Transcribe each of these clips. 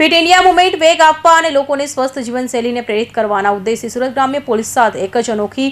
Fit India movement વેગ આપવા અને લોકોને સ્વસ્થ જીવનશૈલીને પ્રેરિત કરવાના ઉદ્દેશથી સુરત ગ્રામ્ય પોલીસ સાથે એક જ અનોખી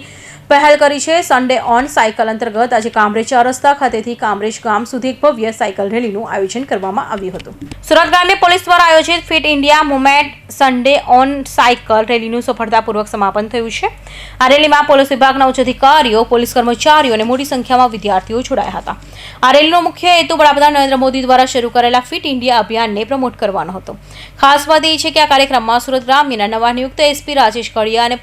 પહેલ કરી છે સન્ડે ઓન સાયકલ અંતર્ગત. આજે કામરેજ ચાર રસ્તા ખાતેથી કામરેજ ગામ સુધી એક ભવ્ય સાયકલ રેલીનું આયોજન કરવામાં આવ્યું હતું. સુરત ગ્રામ્ય પોલીસ દ્વારા આયોજિત fit India movement Sunday on cycle રેલીનું સફળતાપૂર્વક સમાપન થયું છે. આ રેલીમાં પોલીસ વિભાગના ઉચ્ચ અધિકારીઓ, પોલીસ કર્મચારીઓ અને મોટી સંખ્યામાં વિદ્યાર્થીઓ જોડાયા હતા. આ રેલીનો મુખ્ય હેતુ વડાપ્રધાન નરેન્દ્ર મોદી દ્વારા શરૂ કરેલા ફિટ ઇન્ડિયા અભિયાનને પ્રમોટ કરવાનો હતો. ખાસ વાત એ છે કે આ કાર્યક્રમમાં સુરત ગ્રામ્યના નવા નિયુક્ત એસપી રાજેશ કડિયા અને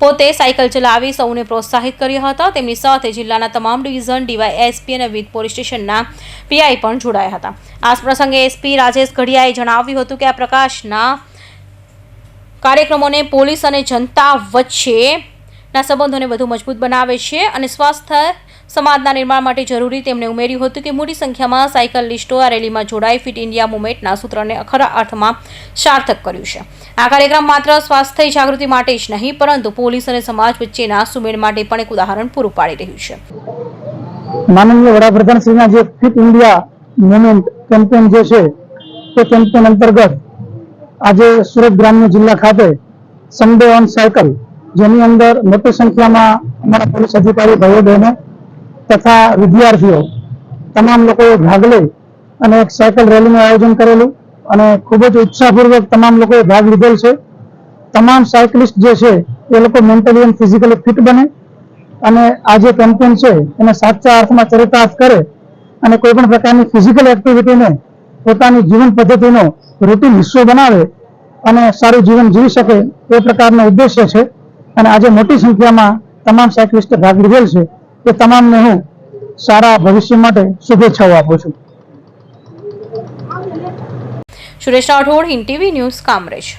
પોતે સાયકલ ચલાવી સૌને પ્રોત્સાહિત કર્યા હતા. તેમની સાથે જિલ્લાના તમામ ડિવિઝન ડીવાય એસપી અને વિવિધ પોલીસ સ્ટેશનના પીઆઈ પણ જોડાયા હતા. આ પ્રસંગે એસપી રાજેશ ઘડિયાએ જણાવ્યું હતું કે આ પ્રકાશના કાર્યક્રમોને પોલીસ અને જનતા વચ્ચેના સંબંધોને વધુ મજબૂત બનાવે છે અને સ્વાસ્થ્ય સમાજના નિર્માણ માટે જરૂરી તેમણે ઉમેર્યું હતું કે મોટી સંખ્યામાં સાયકલિસ્ટો આ રેલીમાં જોડાઈ ફિટ ઇન્ડિયા મુવમેન્ટના સૂત્રને ખરા અર્થમાં સાર્થક કર્યું છે. આ કાર્યક્રમ માત્ર સ્વાસ્થ્ય જાગૃતિ માટે જ નહીં, પરંતુ પોલીસ અને સમાજ વચ્ચેના સુમેળ માટે પણ એક ઉદાહરણ પૂરું પાડી રહ્યું છે. માનનીય વડાપ્રધાનશ્રીના જે ફિટ ઇન્ડિયા મુવમેન્ટ કેમ્પેન જે છે, તે કેમ્પેન અંતર્ગત આજે સુરત ગ્રામ્ય જિલ્લા ખાતે સન્ડે ઓન સાયકલ, જેની અંદર મોટી સંખ્યામાં અમારા પોલીસ અધિકારી ભાઈઓ બહેનો તથા વિદ્યાર્થીઓ તમામ લોકોએ ભાગ લઈ અને એક સાયકલ રેલીનું આયોજન કરેલું અને ખૂબ જ ઉત્સાહપૂર્વક તમામ લોકોએ ભાગ લીધેલ છે. તમામ સાયકલિસ્ટ જે છે, એ લોકો મેન્ટલી અને ફિઝિકલી ફિટ બને અને આ જે કેમ્પેન છે, એને સાચા અર્થમાં ચરિતાર્થ કરે અને કોઈ પણ પ્રકારની ફિઝિકલ એક્ટિવિટીને પોતાની જીવન પદ્ધતિનો રૂટીન હિસ્સો બનાવે અને સારું જીવન જીવી શકે એ પ્રકારનો ઉદ્દેશ્ય છે અને આજે મોટી સંખ્યામાં તમામ સાયકલિસ્ટે ભાગ લીધેલ છે. એ તમામને હું સારા ભવિષ્ય માટે શુભેચ્છાઓ આપું છું. Suresh Rathod, Hind TV news, Kamrej.